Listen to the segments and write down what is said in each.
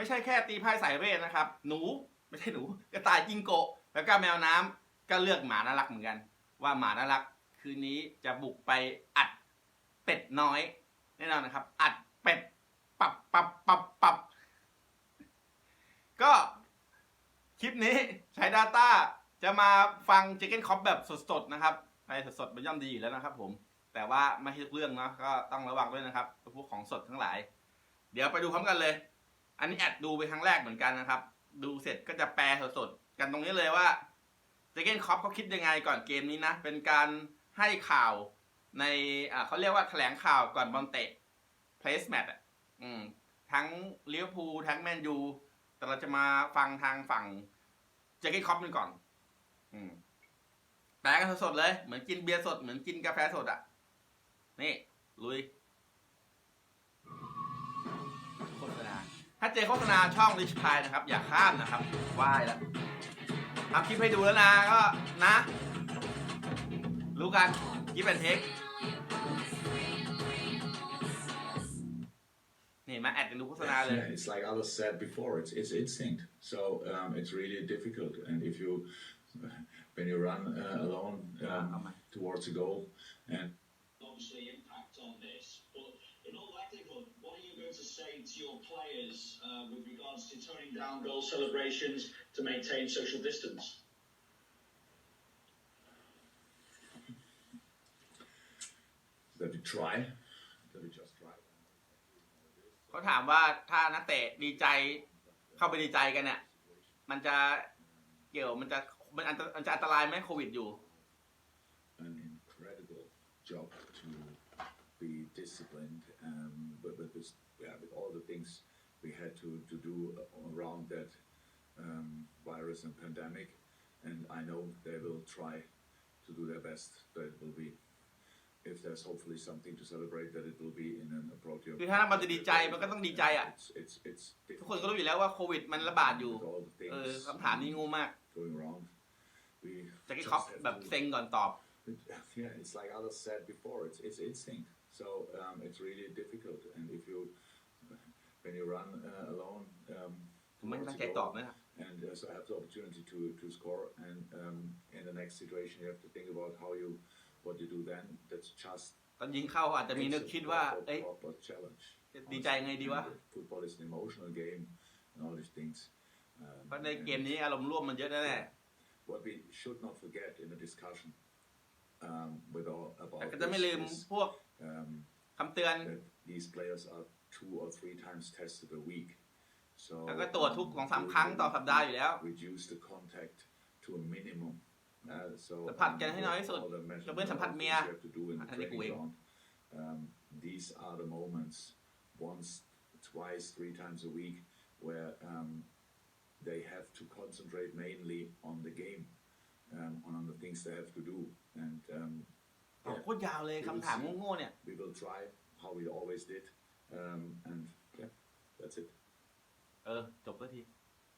ไม่ใช่แค่ตีไพ่สายเวทนะครับ หนูไม่ใช่หนูกระต่ายจิงโกะแล้วก็แมวน้ำก็เลือกหมาน่ารักเหมือนกัน ว่าหมาน่ารักคืนนี้จะบุกไปอัดเป็ดน้อยแน่นอนนะครับ อัดเป็ดปับปับปับปับก็คลิปนี้ใช้ Data จะมาฟังเจเกนคอปแบบสดๆนะครับอะไรสดๆมันย่อมดีอยู่แล้วนะครับ ผม แต่ว่าไม่ใช่ทุกเรื่องเนาะก็ต้องระวังด้วยนะครับพวกของสดทั้งหลาย เดี๋ยวไปดูพร้อมกันเลย อันนี้แอดดูไปครั้งแรกเหมือนกันนะครับ ดูเสร็จก็จะแปลสดๆกันตรงนี้เลยว่าเจเกนคอปเขาคิดยังไงก่อนเกมนี้นะ เป็นการให้ข่าวในอ่าเขาเรียกว่าแถลงข่าวก่อนบอลเตะ place match อะอืมทั้งเลิเวพูทั้งแมนยูแต่เราจะมาฟังทางฝั่งเจเกนคอปกันก่อน อืมแปลกันสดๆเลย เหมือนกินเบียร์สด เหมือนกินกาแฟสดอะ นี่ ลุย ถ้าเจอโฆษณาช่องริชพายนะครับ อย่าข้ามนะครับไหว้แล้วทำคลิปให้ดูแล้วนะก็นะ รู้กันยิปเป็นเทคนี่มาแอดกันดูโฆษณาเลย Yeah, it's like others said before. It's it's instinct. So um, it's really difficult. And if you when you run uh, alone Yeah, um, I'm a- towards a goal, and obviously impact on this. But in all likelihood, what are you going to say to your players uh, with regards to toning down goal celebrations to maintain social distance? that we try, that we just try. เขาถามว่าถ้านักเตะดีใจเข้าไปดีใจกันเนี่ยมันจะเกี่ยวมันจะมันอันตมันจะอันตรายไหมโควิดอยู่ An incredible job to be disciplined, things we had to, to do around that um, virus and pandemic, and I know they will try to do their best. That it will be, if there's hopefully something to celebrate, that it will be in an appropriate. คือถ้ามันจะดีใจมันก็ต้องดีใจอ่ะ It's it's it's ทุกคนก็รู้อยู่แล้วว่าโควิดมันระบาดอยู่ with all the เออ things คำถามนี้งูมาก going around. We จะกี้ just คอป have แบบ to- เซ็งก่อนตอบ It- Yeah, it's like others said before. It's it's instinct. So um, it's really difficult. And if you when you run uh, alone, um, ผมไม่ towards ตั้ง a ใจตอบ goal, นะครับ and uh, so have the opportunity to to score. And um, in the next situation, you have to think about how you what you do then. That's just ตอนยิงเข้าอาจจะมีนึก makes คิด it ว่า proper- เอ้ย proper challenge. จะดีใจไงดีวะ And Football is an emotional game, and all these things. Um, เพราะในเกม and- นี้อารมณ์ร่วมมันเยอะแน่ what we should not forget in the discussion um, with all ๆ about แต่ก็จะไม่ลืม this is, พวก um, คำเตือน that these players are two or three times tested a week. So แล้วก็ตรวจทุก um, สองสาม we ครั้งต่อ will สัปดาห์อยู่แล้ว reduce the contact to a minimum. Uh, so สัมผัสกันให้น้อยที่สุด all the measures ยกเว้นสัมผัสเมีย you have to do in the อันนี้กูเอง training ground. Um, these are the moments once, twice, three times a week where um, they have to concentrate mainly on the game, um, on, on the things they have to do. And um, เอาโคตรยาวเลยคำถามโง่ๆเนี่ย we will try how we always did. Um, and yeah, that's it. Uh, Dobberty.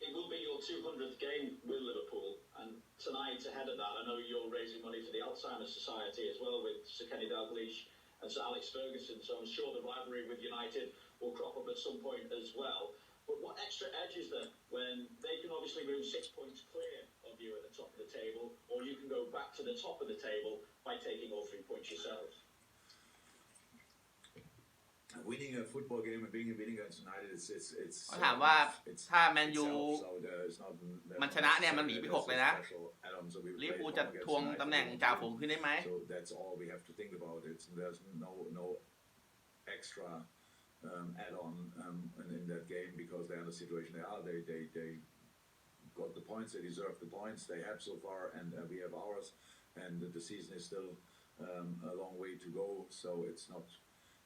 It will be your 200th game with Liverpool, and tonight ahead of that, I know you're raising money for the Alzheimer's Society as well with Sir Kenny Dalglish and Sir Alex Ferguson. So I'm sure the rivalry with United will crop up at some point as well. But what extra edge is there when they can obviously move six points clear of you at the top of the table, or you can go back to the top of the table by taking all three points yourselves? Winning a football game and being a winning against United, it's it's it's. เขาถามว่า it's ถ้าแมนยู itself, so there is not- there's มัน not ชนะเนี่ยมันหนีไป there's หกเลยนะ special add-on, so we ลิเวอร์ play พูล home จะ against ทวง United. ตำแหน่งจ่าฝูงขึ้นได้ไหม So that's all we have to think about. It's there's no no extra um, add-on um, in, in that game because they're in the situation they are. They they they got the points. They deserve the points they have so far, and uh, we have ours. And the, the season is still um, a long way to go. So it's not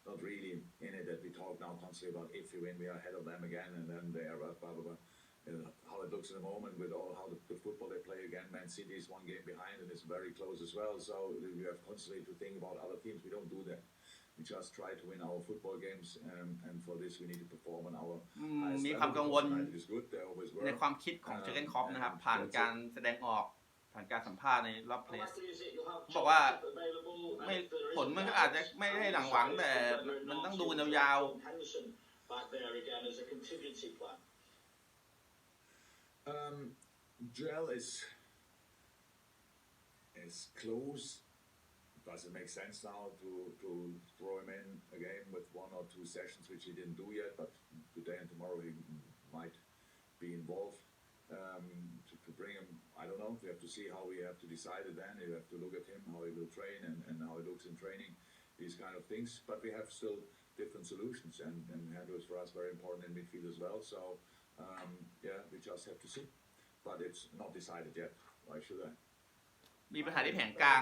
not really in it that we talk now constantly about if we win, we are ahead of them again, and then they are blah blah blah. Uh, how it looks in the moment with all how the, the football they play again. Man City is one game behind and it's very close as well. So we have constantly to think about other teams. We don't do that. We just try to win our football games, um, and for this we need to perform on our อืม highest มี level ความกังวล because United is good. They always ใน were. ความคิดของเจอร์เกนคอปนะครับ ผ่านการแสดงออก ผ่านการสัมภาษณ์ในรอบเพล How ส likely is it you'll have บอกว่า Chelsea available, and ไม่ if there ผล isn't มันก็ that, อาจจะไม่ได้หลังหวังแต่ whether or มัน not ต้องดู you'll ยาว put Henderson back there again as a contingency plan. Um, Joel is is close. Does it make sense now to to throw him in again with one or two sessions which he didn't do yet, but today and tomorrow he might be involved. Um, to, to bring him, I don't know. We have to see how we have to decide it then. You have to look at him, how he will train, and, and how he looks in training, these kind of things. But we have still different solutions, and and Handel is for us very important in midfield as well. So um, yeah, we just have to see. But it's not decided yet. Why should I? มีปัญหาที่แผงกลาง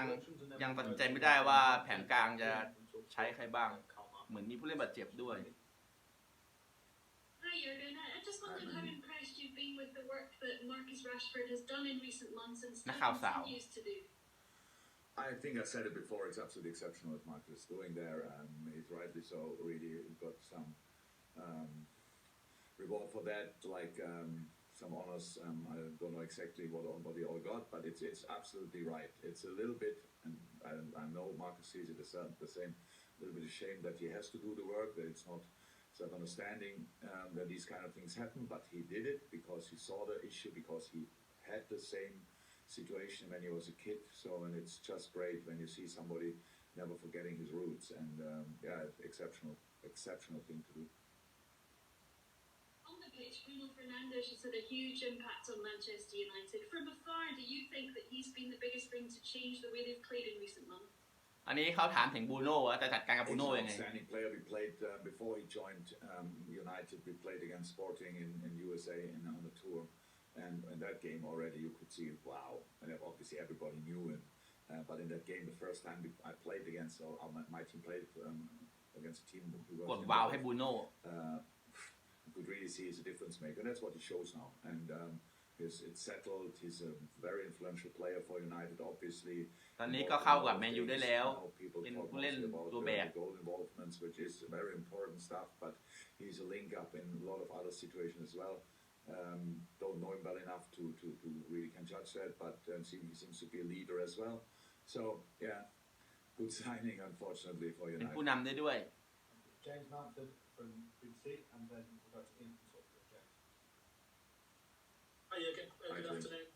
ยังตัดสินใจไม่ได้ว่าแผนกลางจะใช้ใครบ้าง เหมือนมีผู้เล่นบาดเจ็บด้วย Hi Jurgen, I I just wondered how agreeing with the work that Marcus Rashford has done in recent months and still continues to do? I think I said it before, it's absolutely exceptional what Marcus is doing there. and he's rightly so, really uh, got some um, reward for that, like um, some honors. Um, I don't know exactly what, what they all got, but it's, it's absolutely right. It's a little bit, and I, I know Marcus sees it the same, a little bit of shame that he has to do the work, that it's not of understanding um, that these kind of things happen, but he did it because he saw the issue, because he had the same situation when he was a kid. So, and it's just great when you see somebody never forgetting his roots, and um, yeah, exceptional, exceptional thing to do. On the pitch, Bruno Fernandes has had a huge impact on Manchester United. From afar, do you think that he's been the biggest thing to change the way they've played in recent months? อันนี้เขาถามถึงบูโน่ว่าจะจัดการกับบู He's โน่ an ยังไง outstanding player. We played uh, before he joined um, United. We played against Sporting in, in USA in, on the tour, and in that game already you could see wow. And obviously everybody knew him, uh, but in that game, the first time we, I played against, or uh, my, my team played um, against a team who was กด in วา the- วให้บูโน่ uh, you could really see he's a difference maker. And that's what he shows now. And um, he's, it's settled. He's a very influential player for United, obviously. ตอนนี้ก็เข้ากับแมนยูได้แล้ว Now people เป็น talk ผู้เล่น mostly about ตัว the, แบก the goal involvements, which is very important stuff. But he's a link up in a lot of other situations as well. Um, don't know him well enough to, to, to really can judge that, but um, see, he seems to be a leader as well. So yeah, good signing, unfortunately for เป็น United. ผู้นำได้ด้วย James Manford from BBC, and then we'll go to Ian from Talksport. James. Hi, Jurgen. Uh, Hi, good Jim. afternoon.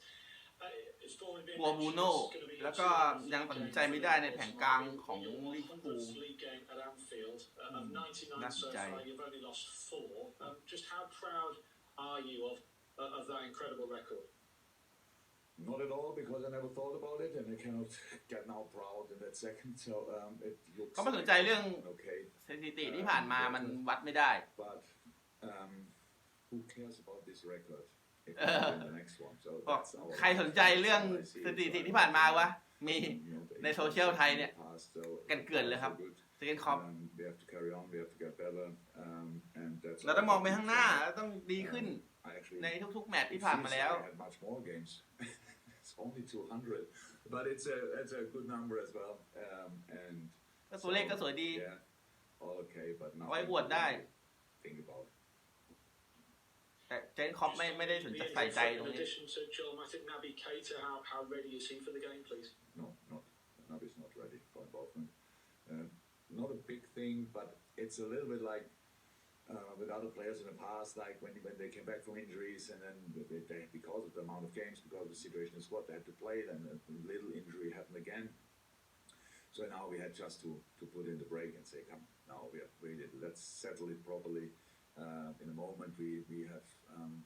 Uh, it's fallen being กลัวบู mentioned โน่ it's gonna be แล้วก็ two ยังตัดสิน games ใจไม่ได้ในแผนกลางของ Your ลิเวอร์พูล 100th league game at Anfield. Uh, of 99 That's so insane. far, you've only lost four. Um, just how proud are you of uh, of that incredible record? Not at all, because I never thought about it, and I cannot get now proud in that second. So um, it looks เขาไม่สนใจเรื่อง okay, สถิติที่ผ่านมามันวัดไม่ได้ but um, who cares about this record? If we Uh, win the next one, so บอก that's our ใครสนใจเรื่องสถิติที่ผ่านมาวะ มี you know, the ในโซเชียลไทยเนี่ย past, so กันเกลื่อนเลยครับ so good. เซนคอป Um, we have to carry on. We have to get better, um, and that's. เราต้องมองไปข้างหน้าเราต้องดีขึ้น I actually ในทุกๆ แมตช์ It ที่ผ่านมา feels แล้ว like I had much more games. it's only 200, but it's a it's a good number as well. Um, and ก็ตัวเลขก็สวยดี yeah, all okay, but now ไว้อวดได้ think about. แต่เจนคอปไม่ไม่ได้สนใจ The ใส่ใจต in รงนี้ addition to Joel Matip, Naby Keita, how, how ready is he for the game, please? No, not Nabi's not ready for involvement. Uh, not a big thing, but it's a little bit like uh, with other players in the past, like when when they came back from injuries and then they, they, because of the amount of games, because of the situation in the squad, they had to play. Then a little injury happened again. So now we had just to, to put in the break and say, come, now we have waited. Let's settle it properly. Uh, in a moment, we we have um, um,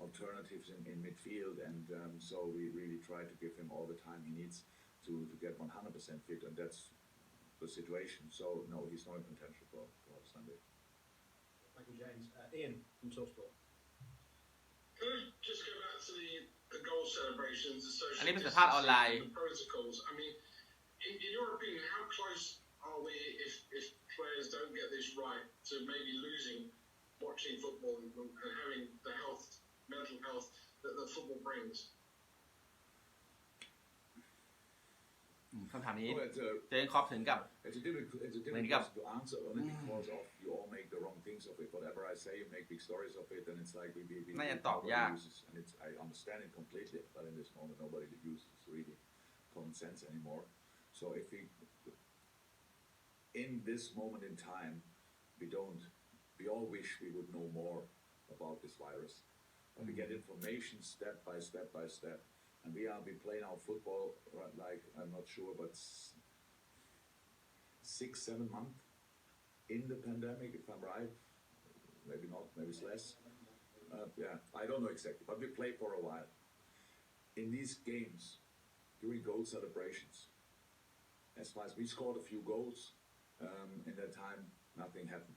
alternatives in, in midfield, and um, so we really try to give him all the time he needs to, to get 100% fit, and that's the situation. So no, he's not in contention for, for Sunday. Thank you, James. Uh, Ian from Talksport. Can I just go back to the, the goal celebrations, the social distancing, the protocols? I mean, in, in, your opinion, how close are we if, if players don't get this right to maybe losing watching football and, and having the health, mental health that the football brings? อืมคำถามนี้ Oh, it's a, เจนคอปถึงกับ it's a difficult, it's a When difficult you got- question to answer only because of you all make the wrong things of it. Whatever I say, you make big stories of it, and it's like we, we, we, น่าจะ we- ตอบ nobody ยาก uses, and it's I understand it completely, but in this moment nobody uses really common sense anymore. So if we in this moment in time we don't we all wish we would know more about this virus But we get information step by step by step. And we are we playing our football right, like I'm not sure, but six seven months in the pandemic, if I'm right. Maybe not, maybe it's less. Uh, yeah, I don't know exactly, but we played for a while. In these games, during goal celebrations, as far as we scored a few goals um, in that time, nothing happened.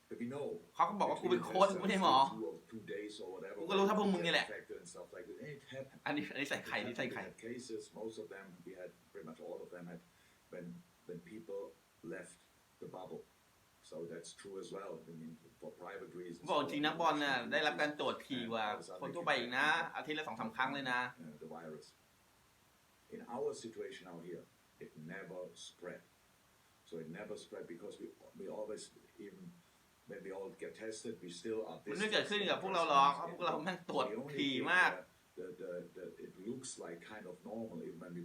เขาก็บอกว่ากูเป็นโค้ชกูไม่ใช่หมอ two or two days or whatever. กูก็รู้เท่าพวกมึงนี่แหละ affected and stuff like that. And it happened. อันนี้อันนี้ใส่ไข่นี่ใส่ไข่ We had cases, most of them, we had pretty much all of them had when when people left the bubble. So that's true as well. I mean, for private reasons. บอกจริงนักบอลน่ะ for ได้รับการ reasons, ตรวจถี่กว่าคนทั่วไปอีกนะ อาทิตย์ละสองสามครั้งเลยนะ uh, the virus. In our situation out here, it never spread. So it never spread because we we always even when we all get tested, we still are มันไม่เกิดขึ้นกับพวกเราหรอกเพราะพวกเราแม่งตรวจ The only ถี่ thing มาก that- The, the, the, it looks like kind of normal even when we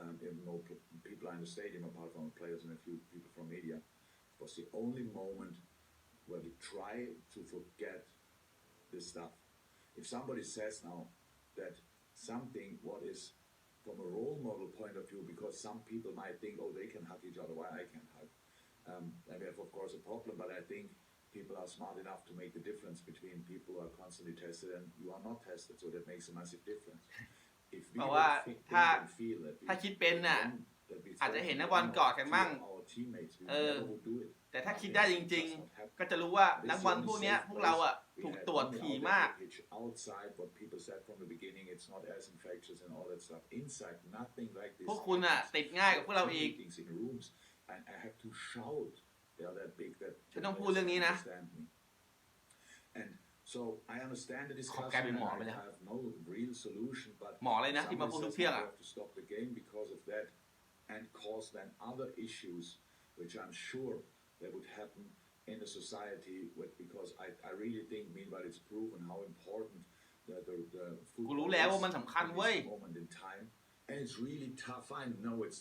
um, even though p- people are in the stadium apart from the players and a few people from media was the only moment where we try to forget this stuff. If somebody says now that something what is from a role model point of view, because some people might think, oh, they can hug each other, why I can't hug? Um, and we have, of course, a problem, but I think people are smart enough to make the difference between people who are constantly tested and you are not tested, so that makes a massive difference. If we เพราะว่า would think, ถ้า think and feel that we, ถ้าคิดเป็นน่ะ that we อาจจะ thought เห็น we นักบอล were กอดกัน to มั่ง our teammates, we เออ never would do it. แต่ถ้าคิดได้จริง It does not happen. ๆก็จะรู้ว่านักบอลพวกเนี้ยพวกเราอะ We ถูก had ตรวจ only ถี่ out มาก at the pitch outside what people said from the beginning it's not as infectious and all that stuff inside nothing like this พวกคุณอะติดง่ายกับพวกเราอีก meetings in rooms and I have to shout they are that big that ฉันต้องพูดเรื่องนี้นะ understand me and so I understand the ขอกลาย discussion เป็น and หมอไป I แล้ว have no real solution but หมอเลยนะที่มาพูดทุก Somebody เที่ยง says, "We อ่ะ have to stop the game because of that and cause then other issues which I'm sure that would happen in the society with, because I, I really think meanwhile it's proven how important the, the, the กูรู้ football แล้ว is ว่ามันสำคัญ in เว้ย this moment in time and it's really tough I know it's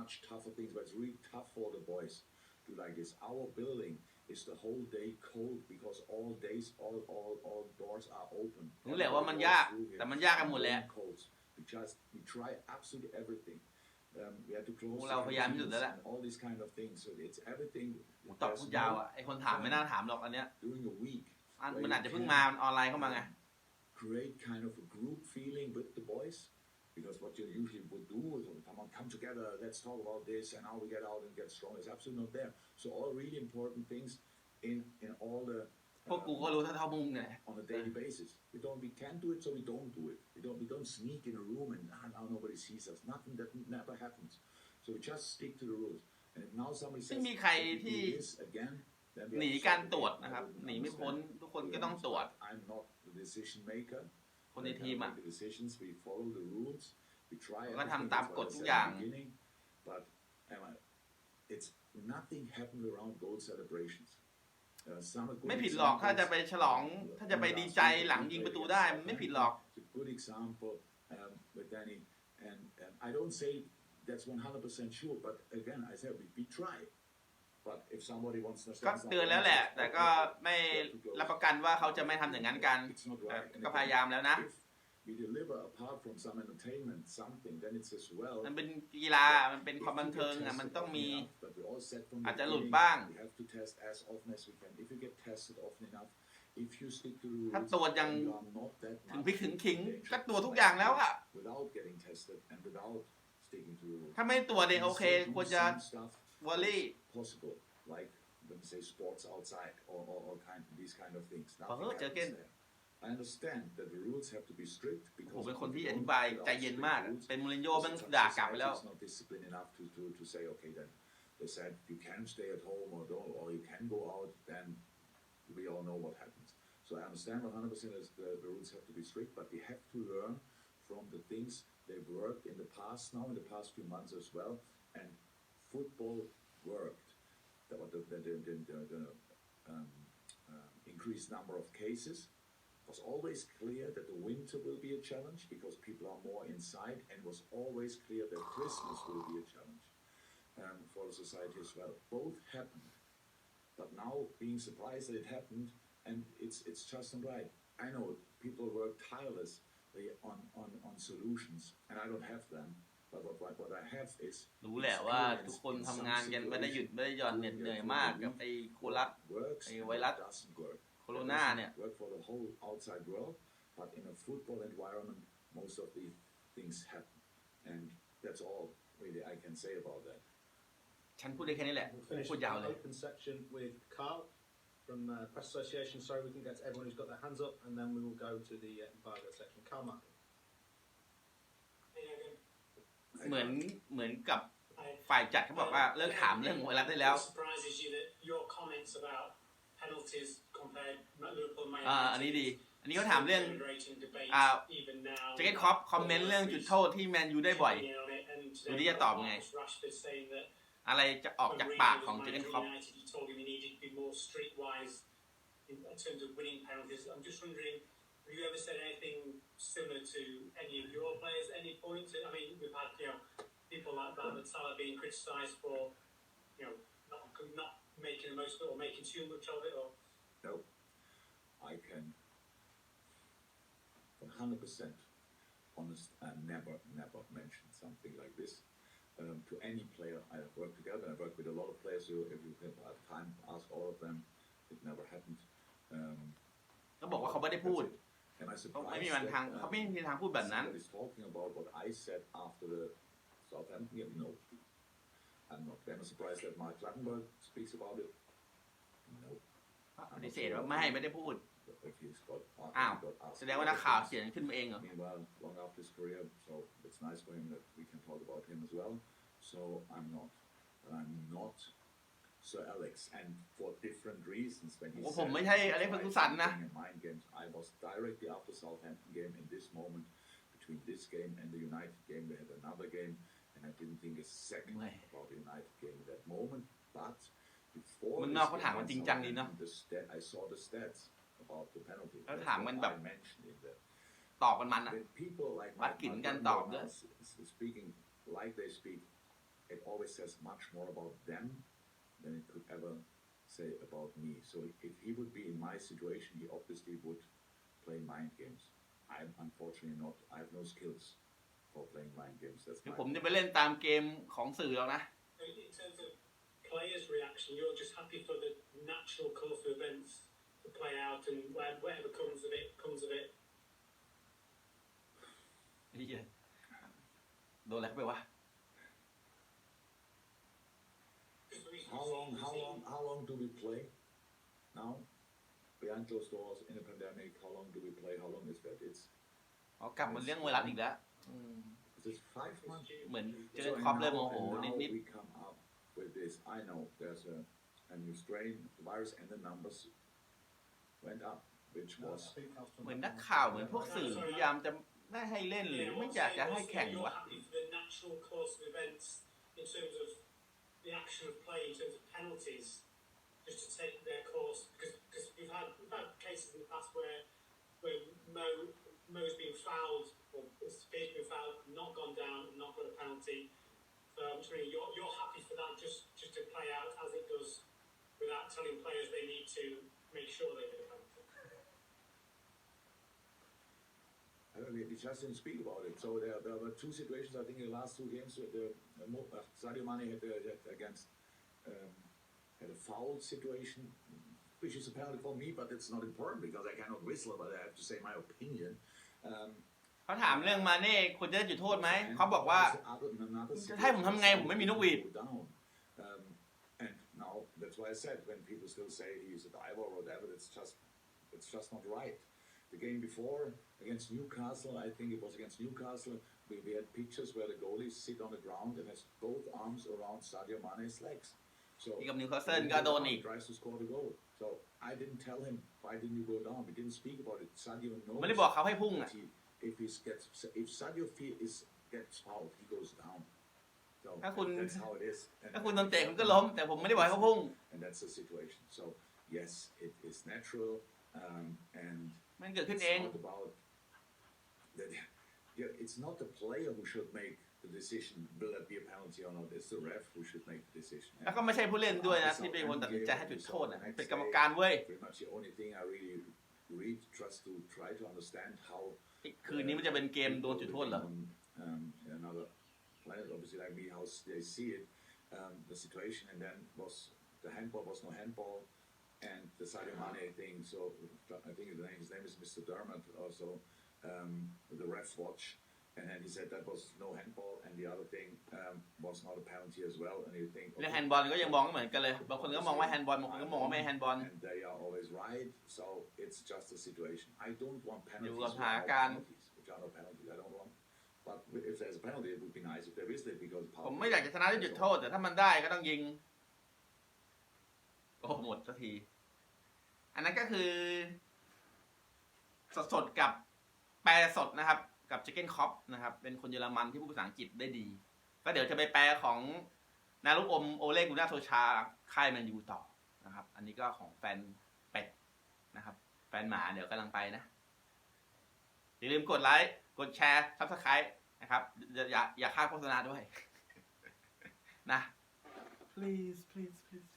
much tougher things but it's really tough for the boys to like this our building is the whole day cold because all days all all all doors are open รู้แหละว่ามัน Everybody ยาก goes through here แต่มันยากกันหมดแหละ codes. We just we try absolutely everything. Um, we had to close พวกเราพยายามที่สุดแล้วแหละ and all these kind of things. So it's everything. ตอบ There's พูดยาว no- อ่ะ ไอคนถามไม่น่าถามหรอกอันเนี้ย during a week อันมันอาจจะเพิ่งมา มันออนไลน์เข้ามาไง create kind of a group feeling with the boys. Because what you usually would do is, oh, come on, come together, let's talk about this, and how we get out and get strong is absolutely not there. So all really important things in in all the พวกกูก็ um, รู้เท่าเท่ามึงไง on a daily basis. We don't we can do it, so we don't do it. We don't we don't sneak in a room and ah, now nobody sees us. Nothing that never happens. So we just stick to the rules. And if now somebody says ไม่มีใคร "If we do ที่ this again, then we หนี have to การ stop ตรวจ again." นะครับ I wouldn't หนีไม่พ้น understand. ทุกคนก็ต้องตรวจ I'm not the decision maker. คนใน I ทีม cannot อะ make the decisions. We follow the rules. We try ก็ everything. ทำตาม That's ก what ฎ I ทุก said อย่า at ง the beginning. But Emma, it's nothing happened around goal celebrations. Uh, some are good ไม่ผิดหรอกถ้าจะไปฉลอง ถ้าจะไปดีใจหลังยิงประตูได้มันไม่ผิดหรอก It's a good example um, with Danny. And, and I don't say that's 100% sure, but again, I said we, we try. ก็เตือนแล้วแหละ แต่ก็ไม่รับประกันว่าเขาจะไม่ทำอย่างนั้นกัน It's not แต่ right. And ก็พยายามแล้วนะ If we deliver apart from some entertainment something, then it's as well. มันเป็นกีฬา มันเป็นความบันเทิงอะ มันต้องมี But we all said from the อาจจะหลุด beginning, บ้าง we have to test as often as we can. If you get tested often enough, if you stick to the rules, ถ้าตรวจอย่าง then you are not that ถึง much พริกถึงขิง danger ก็ตรวจทุกอย่างแล้วอะ without getting tested and without sticking to the rules. ถ้าไม่ตรวจเนี่ยโอเค We ควร do จะ some stuff วอลลี่ possible, like when we say sports outside or, or, or kind these kind of things. Oh, Nothing okay. happens there. I understand that the rules have to be strict ผม because เป็น if คนที่ you อ don't ธิบาย without ใจเย็น strict มากอะ rules, เป็นมูรินโญ่ because แม่ง some ด่ากลับไปแล้ว society is not disciplined enough to, to, to say, okay, then they said you can stay at home or don't, or you can go out, then we all know what happens. So I understand 100% is the, the rules have to be strict, but we have to learn from the things they've worked in the past now, in the past few months as well, and football worked. The, the, the, the, um, um, increased number of cases it was always clear that the winter will be a challenge because people are more inside, and was always clear that Christmas will be a challenge um, for the society as well. Both happened, but now being surprised that it happened, and it's it's just not right. I know people work tirelessly on, on, on solutions, and I don't have them. But what, what, what I have is รู้แหละว่าทุกคนทำงานกันไม่ได้หยุดไม่ได้หย่อนเหน็ดเหนื่อยมากกับไอ้โคลัส works Hey, and why what not? doesn't work. โคโรนาเนี่ย work for the whole outside world, but in a football environment, most of the things happen, and that's all really I can say about that. ฉันพูดได้แค่นี้แหละ We'll finish พูดยาว the เลย open section with Carl from uh, Press Association. Sorry, we can get to everyone who's got their hands up, and then we will go to the uh, embargo section. Carl Martin. เหมือนเหมือนกับฝ่ายจัดเขาบอกว่าเลิกถามเรื่องไวรัสได้แล้ว What surprises you that your comments about penalties compared Liverpool Man อ่าอันนี้ดี อันนี้เขาถามเรื่อง generating debate อ่า even now. จะเก็ตคอปคอมเมนต์เรื่องจุดโทษที่แมนยูได้บ่อย Opinion on it, and today ดูที่จะตอบไง Marcus Rashford saying that อะไรจะออกจากปากของเจเกนคอป United, he told him he needed to be more streetwise in, in terms of winning penalties. I'm just wondering, have you ever said anything similar to any of your players at any point? I mean, we've had you know people like Mohamed Salah being criticised for you know not not making the most of it or making too much of it, or No, I can 100% honest and never, never mention something like this um, to any player I have worked together. I worked with a lot of players who, if you have had time, ask all of them. It never happened. Um, ก็บอกว่าเขาไม่ได้พูด Am I เขา surprised? ไม่มีวันทาง that, เขา um, ไม่มีทางพูดแบบนั้น That is talking about what I said after the Southampton game? No. I'm not. Am I surprised that Mark Clattenburg speaks about it? No. ปฏิเสธว่าไม่ไม่ได้พูด If he's got, after อ้าว he got asked แสดงว่านักข่าวเขียนขึ้นมาเองเหรอ Meanwhile, long after his career, so it's nice for him that we can talk about him as well. So I'm not. I'm not Sir Alex, and for different reasons. When he โอ้ said ผมไม่ใช่อเล็กซ์เฟอร์กูสันนะ in mind games, I was directly after Southampton game in this moment between this game and the United game. They had another game, and I didn't think a second Right. about the United game in that moment. But before มึง this นอกเขาถาม game มัน against จริงจังดีเนาะ Southampton, the stat, I saw the stats about the penalty. แล้ว That's ถามมัน what แบบ I mentioned in there. ตอบกันมันอ่ะ When people like วัด Mike กลิ่นกัน Malone ตอบด้วย are s- s- speaking like they speak, it always says much more about them than it could ever say about me. So if he would be in my situation, he obviously would play mind games. I'm unfortunately not. I have no skills for playing mind games. That's คือ my ผมจะไปเล่นตามเกมของสื่อแล้วนะ in terms of players' reaction, you're just happy for the natural course of events to play out, and wha- whatever comes of it comes of it. ไอ้เหี้ยโดนอะไรเข้าไปวะ How we've long? How long do we play? Now, behind closed doors in a pandemic. How long do we play? How long is that? It's อ๋อกลับมาเรื่องไวรัสอีกแล้วอืม is it five months? เหมือนเจอ So คอป and เริ่มโม now- โห and นิ now ด we come up with this. I know there's a, a new strain of the virus, and the numbers went up, which No, was I think Carl's ๆ เหมือนนักข่าวเหมือนพวกสื่อพยายามจะไม่ให้เล่นหรือ Yeah, ไม่ what's อยากจะ saying- ให้ what's แข่ง saying you're วะ happy for the natural course of events in terms of the action of play, in terms of penalties, just to take their course. Because because we've had we've had cases in the past where where Mo Mo's been fouled or it's appeared to be fouled, not gone down, and not got a penalty. So I'm just wondering, you're you're happy for that just just to play out as it does, without telling players they need to make sure they get a penalty. I don't know, we just didn't speak about it. So there, there were two situations. I think in the last two games, uh, the uh, uh, Sadio Mane had, uh, had against um, had a foul situation, which is a penalty for me, but it's not important because I cannot whistle, but I have to say my opinion. Um, เขาถามเรื่องมาเน่ควรจะได้จุดโทษไหม and เขาบอกว่า there's other- another จะให้ผมทำไงผมไม่มีนกหวีด go down. Um, and now that's why I said when people still say he's a diver or whatever, it's just it's just not right. The game before against Newcastle, I think it was against Newcastle, we, we had pictures where the goalies sit on the ground and has both arms around Sadio Mane's legs. So ที่กับนิวคาสเซิลก็โดนอีก he tries to score the goal. So I didn't tell him why didn't you go down. We didn't speak about it. Sadio ผมไม่ได้ knows บอกเขาให้พุ่ง that อ่ะ he, if he gets if Sadio feel is gets fouled, he goes down. So ถ้าคุณ that's how it is. And- ถ้าคุณโดนเตะคุณก็ล้ม แต่ผมไม่ได้บอกให้เขาพุ่ง and that's the situation. So yes, it is natural, um, and มันเกิดขึ้น it's เอง not about that. Yeah, it's not the player who should make the decision. Will that be a penalty or not? It's the ref who should make the decision. แล้วก็ไม่ใช่ผู้เล่นด้วยนะ ที่เป็นคนตัดสินใจให้จุดโทษนะเป็นกรรมการเว้ย Pretty much the only thing I really read, just to try to understand how คืนนี้มันจะเป็นเกมโดนจุดโทษเหรอ um, another planet, obviously like me, how they see it, um, the situation, and then was the handball was no handball, and the Sadio Mane thing. So I think the name, his name is Mr. Dermot, also um, the ref watch, And then he said that was no handball, and the other thing um, was not a penalty as well. And you think เรื่อง okay, แฮนด์บอลก็ยังมองไม่เหมือนกันเลย บางคนก็มองว่าแฮนด์บอล บางคนก็มองว่าไม่แฮนด์บอล and they are always right. So it's just a situation. I don't want penalties. อยู่กับ which สถาน are no การณ์ penalties, which are no penalties. I don't want. But if there's a penalty, it would be nice if there is it because ผมไม่อยากจะชนะด้วยจุดโทษ แต่ถ้ามันได้ก็ต้องยิง โอ้หมดสักที อันนั้นก็คือ สดสดๆกับแปลสดนะครับ กับชิคเกนคอปนะครับ เป็นคนเยอรมันที่พูดภาษาอังกฤษได้ดี ก็เดี๋ยวจะไปแปลของนารุกอมโอเล่กุน่าโซชาค่ายแมนยูต่อนะครับ อันนี้ก็ของแฟนเป็ดนะครับ แฟนหมาเดี๋ยวกำลังไปนะ อย่าลืมกดไลค์กดแชร์ซับสไครต์นะครับ อย่าอย่าอย่าค่าโฆษณาด้วยนะ please please please